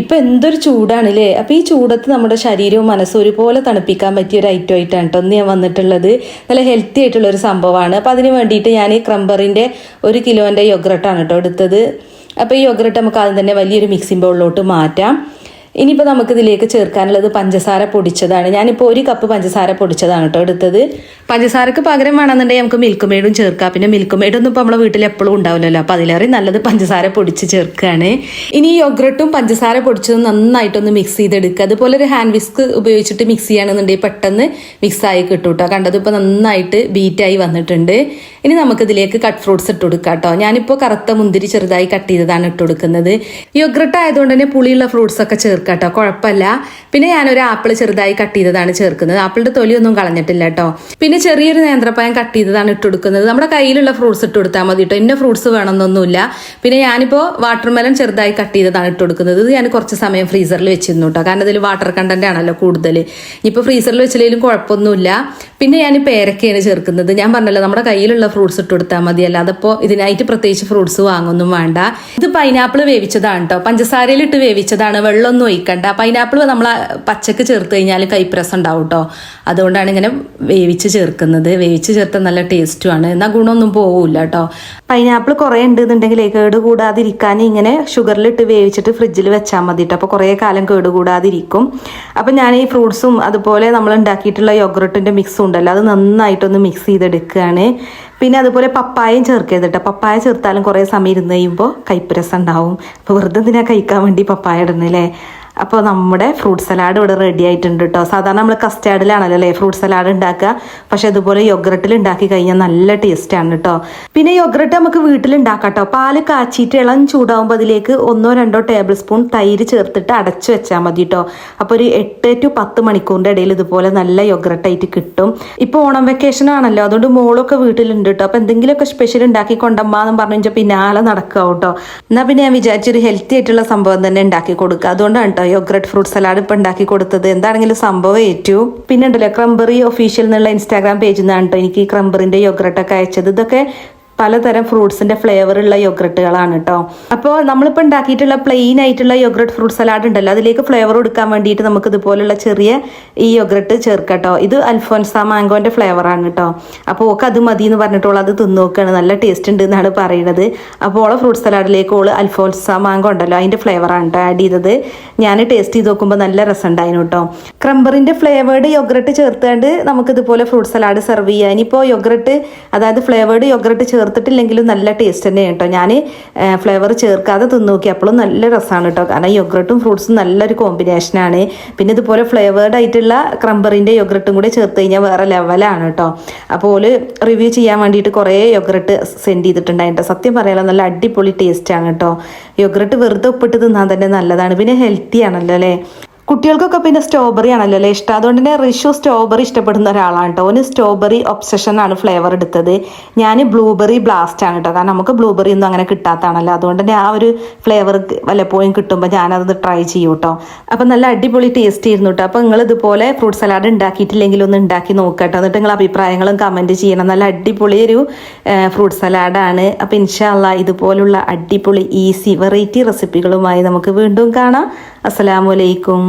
ഇപ്പൊ എന്തൊരു ചൂടാണ് അല്ലേ അപ്പൊ ഈ ചൂടത്ത് നമ്മുടെ ശരീരവും മനസ്സും ഒരുപോലെ തണുപ്പിക്കാൻ പറ്റിയ ഒരു ഐറ്റം ആയിട്ടാണ് കേട്ടോ ഒന്ന് ഞാൻ വന്നിട്ടുള്ളത്. നല്ല ഹെൽത്തി ആയിട്ടുള്ള ഒരു സംഭവമാണ്. അപ്പൊ അതിന് വേണ്ടിയിട്ട് ഞാൻ ഈ ക്രംബറിന്റെ ഒരു കിലോന്റെ യൊഗ്രട്ടാണ് കേട്ടോ എടുത്തത്. അപ്പൊ ഈ യൊഗ്രട്ട് നമുക്ക് ആദ്യം തന്നെ വലിയൊരു മിക്സിംഗ് ബൗളിലോട്ട് മാറ്റാം. ഇനിയിപ്പോൾ നമുക്ക് ഇതിലേക്ക് ചേർക്കാനുള്ളത് പഞ്ചസാര പൊടിച്ചതാണ്. ഞാനിപ്പോൾ ഒരു കപ്പ് പഞ്ചസാര പൊടിച്ചതാണ് കേട്ടോ എടുത്തത്. പഞ്ചസാരക്ക് പകരം വേണമെന്നുണ്ടെങ്കിൽ നമുക്ക് മിൽക്ക് മെയ്ഡും ചേർക്കാം. പിന്നെ മിൽക്ക് മെയ്ഡൊന്നും ഇപ്പോൾ നമ്മുടെ വീട്ടിൽ എപ്പോഴും ഉണ്ടാവില്ലല്ലോ. അപ്പോൾ അതിലേറെ നല്ലത് പഞ്ചസാര പൊടിച്ച് ചേർക്കുകയാണ് ഇനി ഈ യൊഗ്രട്ടും പഞ്ചസാര പൊടിച്ചതും നന്നായിട്ടൊന്ന് മിക്സ് ചെയ്തെടുക്കുക. അതുപോലെ ഒരു ഹാൻഡ് വിസ്ക് ഉപയോഗിച്ചിട്ട് മിക്സ് ചെയ്യുകയാണെന്നുണ്ടെങ്കിൽ പെട്ടെന്ന് മിക്സ് ആയി കിട്ടും കേട്ടോ കണ്ടത് ഇപ്പോൾ നന്നായിട്ട് ബീറ്റായി വന്നിട്ടുണ്ട്. ഇനി നമുക്കിതിലേക്ക് കട്ട് ഫ്രൂട്ട്സ് ഇട്ട് കൊടുക്കാം കേട്ടോ ഞാനിപ്പോൾ കറുത്ത മുന്തിരി ചെറുതായി കട്ട് ചെയ്തതാണ് ഇട്ട് കൊടുക്കുന്നത്. യൊഗ്രട്ട് ആയതുകൊണ്ട് തന്നെ പുളിയുള്ള ഫ്രൂട്ട്സ് ഒക്കെ ചേർക്കാം. കേട്ടോ കുഴപ്പമില്ല പിന്നെ ഞാനൊരു ആപ്പിൾ ചെറുതായി കട്ട് ചെയ്തതാണ് ചേർക്കുന്നത്. ആപ്പിളിന്റെ തൊലിയൊന്നും കളഞ്ഞിട്ടില്ല കേട്ടോ. പിന്നെ ചെറിയൊരു നേന്ത്രപ്പഴം കട്ട് ചെയ്തതാണ് ഇട്ട് കൊടുക്കുന്നത് നമ്മുടെ കയ്യിലുള്ള ഫ്രൂട്ട്സ് ഇട്ട് കൊടുത്താൽ മതി കേട്ടോ. ഇന്ന ഫ്രൂട്ട്സ് വേണമെന്നൊന്നുമില്ല. പിന്നെ ഞാനിപ്പോൾ വാട്ടർമെലൻ ചെറുതായി കട്ട് ചെയ്തതാണ് ഇട്ട് കൊടുക്കുന്നത് ഇത് ഞാൻ കുറച്ച് സമയം ഫ്രീസറിൽ വെച്ചിരുന്നു കേട്ടോ. കാരണം ഇതിൽ വാട്ടർ കണ്ടന്റ് ആണല്ലോ കൂടുതൽ ഇപ്പോൾ ഫ്രീസറിൽ വെച്ചില്ലെങ്കിലും കുഴപ്പമൊന്നുമില്ല. പിന്നെ ഞാൻ പേരക്കയാണ് ചേർക്കുന്നത്. ഞാൻ പറഞ്ഞല്ലോ നമ്മുടെ കയ്യിലുള്ള ഫ്രൂട്ട്സ് ഇട്ട് കൊടുത്താൽ മതി. അല്ലാതെ ഇപ്പോൾ ഇതിനായിട്ട് പ്രത്യേകിച്ച് ഫ്രൂട്ട്സ് വാങ്ങൊന്നും വേണ്ട. ഇത് പൈനാപ്പിൾ വേവിച്ചതാണ് കേട്ടോ പഞ്ചസാരയിൽ ഇട്ട് വേവിച്ചതാണ്. വെള്ളമൊന്നും ഒഴിക്കണ്ട. പൈനാപ്പിൾ നമ്മൾ പച്ചക്ക് ചേർത്ത് കഴിഞ്ഞാൽ കൈപ്രസം ഉണ്ടാവും കേട്ടോ അതുകൊണ്ടാണ് ഇങ്ങനെ വേവിച്ച് ചേർക്കുന്നത്. വേവിച്ച് ചേർത്ത നല്ല ടേസ്റ്റുമാണ് എന്നാൽ ഗുണമൊന്നും പോവില്ല കേട്ടോ പൈനാപ്പിൾ കുറേ ഉണ്ടെന്നുണ്ടെങ്കിൽ കേട് കൂടാതിരിക്കാൻ ഇങ്ങനെ ഷുഗറിലിട്ട് വേവിച്ചിട്ട് ഫ്രിഡ്ജിൽ വെച്ചാൽ മതി കേട്ടോ അപ്പോൾ കുറേ കാലം കേട് കൂടാതിരിക്കും അപ്പം ഞാൻ ഈ ഫ്രൂട്ട്സും അതുപോലെ നമ്മൾ ഉണ്ടാക്കിയിട്ടുള്ള യോഗറട്ടിന്റെ മിക്സും ഉണ്ടല്ലോ. അത് നന്നായിട്ടൊന്ന് മിക്സ് ചെയ്തെടുക്കുകയാണ് പിന്നെ അതുപോലെ പപ്പായയും ചേർക്കരുത് കേട്ടോ പപ്പായ ചേർത്താലും കുറേ സമയം ഇരുന്ന് കഴിയുമ്പോൾ കയ്പ്പ് ഉണ്ടാവും. അപ്പോൾ വെറുതെ എന്തിനാ കഴിക്കാൻ വേണ്ടി പപ്പായ ഇടുന്നല്ലേ അപ്പോൾ നമ്മുടെ ഫ്രൂട്ട് സലാഡ് ഇവിടെ റെഡി ആയിട്ടുണ്ട് കേട്ടോ സാധാരണ നമ്മൾ കസ്റ്റാർഡിലാണല്ലോ അല്ലേ? ഫ്രൂട്ട് സലാഡ് ഉണ്ടാക്കുക. പക്ഷെ അതുപോലെ യൊഗ്രട്ടിൽ ഉണ്ടാക്കി കഴിഞ്ഞാൽ നല്ല ടേസ്റ്റാണ് കേട്ടോ പിന്നെ യൊഗ്രട്ട് നമുക്ക് വീട്ടിൽ ഉണ്ടാക്കാം കേട്ടോ പാൽ കാച്ചിയിട്ട് ഇളം ചൂടാവുമ്പോൾ അതിലേക്ക് ഒന്നോ രണ്ടോ ടേബിൾ സ്പൂൺ തൈര് ചേർത്തിട്ട് അടച്ചു വെച്ചാൽ മതി കേട്ടോ അപ്പോൾ ഒരു എട്ട് ടു പത്ത് മണിക്കൂറിന്റെ ഇടയിൽ ഇതുപോലെ നല്ല യൊഗ്രട്ടായിട്ട് കിട്ടും. ഇപ്പോൾ ഓണം വെക്കേഷൻ ആണല്ലോ. അതുകൊണ്ട് മോളൊക്കെ വീട്ടിലുണ്ട് കേട്ടോ അപ്പോൾ എന്തെങ്കിലുമൊക്കെ സ്പെഷ്യൽ ഉണ്ടാക്കി കൊണ്ടമ്മാന്ന് പറഞ്ഞു കഴിഞ്ഞാൽ പിന്നാലെ നടക്കുക കേട്ടോ എന്നാൽ പിന്നെ ഞാൻ വിചാരിച്ചൊരു ഹെൽത്തി ആയിട്ടുള്ള സംഭവം തന്നെ ഉണ്ടാക്കി കൊടുക്കുക. അതുകൊണ്ടാണ് കേട്ടോ യോഗറട്ട് ഫ്രൂട്ട് സലാഡ് ഇപ്പം ഉണ്ടാക്കി കൊടുത്തത്. എന്താണെങ്കിലും സംഭവം ഏറ്റു. പിന്നെ ഉണ്ടല്ലോ ക്രംബറി ഒഫീഷ്യൽ എന്നുള്ള ഇൻസ്റ്റാഗ്രാം പേജിൽ നിന്നാണ് എനിക്ക് ക്രംബറിന്റെ യോഗറട്ടൊക്കെ അയച്ചത്. ഇതൊക്കെ പലതരം ഫ്രൂട്ട്സിന്റെ ഫ്ലേവർ ഉള്ള യോഗറട്ടുകളാണ് കേട്ടോ അപ്പോൾ നമ്മളിപ്പോൾ ഉണ്ടാക്കിയിട്ടുള്ള പ്ലെയിൻ ആയിട്ടുള്ള യോഗ്രട്ട് ഫ്രൂട്ട് സലാഡ് ഉണ്ടല്ലോ അതിലേക്ക് ഫ്ലേവർ കൊടുക്കാൻ വേണ്ടിയിട്ട് നമുക്ക് ഇതുപോലുള്ള ചെറിയ ഈ യോഗ്രട്ട് ചേർക്കട്ടോ ഇത് അൽഫോൻസ മാംഗോന്റെ ഫ്ലേവർ ആണ് കേട്ടോ അപ്പോൾ ഓക്ക് അത് മതി എന്ന് പറഞ്ഞിട്ടുള്ള അത് തിന്നു നോക്കുകയാണ് നല്ല ടേസ്റ്റ് ഉണ്ട് എന്നാണ് പറയുന്നത് അപ്പോൾ ഓളെ ഫ്രൂട്ട് സലാഡിലേക്ക് ഓൾ അൽഫോൻസ മാംഗോ ഉണ്ടല്ലോ അതിന്റെ ഫ്ലേവറാണ് കേട്ടോ ആഡ് ചെയ്തത്. ഞാൻ ടേസ്റ്റ് ചെയ്ത് നോക്കുമ്പോൾ നല്ല രസമുണ്ടായിരുന്നു കേട്ടോ ക്രംബറിന്റെ ഫ്ലേവേർഡ് യോഗ്രട്ട് ചേർത്തുകൊണ്ട് നമുക്ക് ഇതുപോലെ ഫ്രൂട്ട് സലാഡ് സെർവ് ചെയ്യാം. ഇനിയിപ്പോൾ യോഗ്രട്ട് അതായത് ഫ്ലേവേർഡ് യോഗറട്ട് ചേർത്തിട്ടില്ലെങ്കിലും നല്ല ടേസ്റ്റ് തന്നെയാണ് കേട്ടോ. ഞാൻ ഫ്ലേവർ ചേർക്കാതെ തിന്നു നോക്കി അപ്പോഴും നല്ല രസമാണ് കേട്ടോ. കാരണം യൊഗ്രട്ടും ഫ്രൂട്ട്സും നല്ലൊരു കോമ്പിനേഷനാണ് പിന്നെ ഇതുപോലെ ഫ്ലേവേർഡ് ആയിട്ടുള്ള ക്രംബറിന്റെ യൊഗ്രട്ടും കൂടെ ചേർത്ത് കഴിഞ്ഞാൽ വേറെ ലെവലാണ് കേട്ടോ. അപ്പോൾ റിവ്യൂ ചെയ്യാൻ വേണ്ടിയിട്ട് കുറേ യൊഗ്രട്ട് സെൻഡ് ചെയ്തിട്ടുണ്ടായിട്ടോ സത്യം പറയാലോ നല്ല അടിപൊളി ടേസ്റ്റാണ് കേട്ടോ. യൊഗ്രട്ട് വെറുതെ ഉപ്പിട്ട് തിന്നാൻ തന്നെ നല്ലതാണ്. പിന്നെ ഹെൽത്തി ആണല്ലോ അല്ലേ? കുട്ടികൾക്കൊക്കെ പിന്നെ സ്ട്രോബെറി ആണല്ലോ അല്ലേ ഇഷ്ടം? അതുകൊണ്ട് തന്നെ റിഷു സ്ട്രോബെറി ഇഷ്ടപ്പെടുന്ന ഒരാളാണ് കേട്ടോ. ഓന് സ്ട്രോബെറി ഒബ്സഷൻ ആണ് ഫ്ലേവർ എടുത്തത്. ഞാൻ ബ്ലൂബെറി ബ്ലാസ്റ്റ് ആണ് കേട്ടോ. കാരണം നമുക്ക് ബ്ലൂബെറി ഒന്നും അങ്ങനെ കിട്ടാത്തതാണല്ലോ അതുകൊണ്ട് തന്നെ ആ ഒരു ഫ്ലേവർ വല്ലപ്പോഴും കിട്ടുമ്പോൾ ഞാനത് ട്രൈ ചെയ്യും കേട്ടോ അപ്പം നല്ല അടിപൊളി ടേസ്റ്റ് ആയിരുന്നു കേട്ടോ അപ്പോൾ നിങ്ങൾ ഇതുപോലെ ഫ്രൂട്ട് സലാഡ് ഉണ്ടാക്കിയിട്ടില്ലെങ്കിൽ ഒന്ന് ഉണ്ടാക്കി നോക്കട്ടോ എന്നിട്ട് നിങ്ങൾ അഭിപ്രായങ്ങളും കമന്റ് ചെയ്യണം. നല്ല അടിപൊളി ഒരു ഫ്രൂട്ട് സലാഡാണ് അപ്പോൾ ഇൻഷാല്ല ഇതുപോലുള്ള അടിപൊളി ഈസി വെറൈറ്റി റെസിപ്പികളുമായി നമുക്ക് വീണ്ടും കാണാം. അസ്സലാമലൈക്കും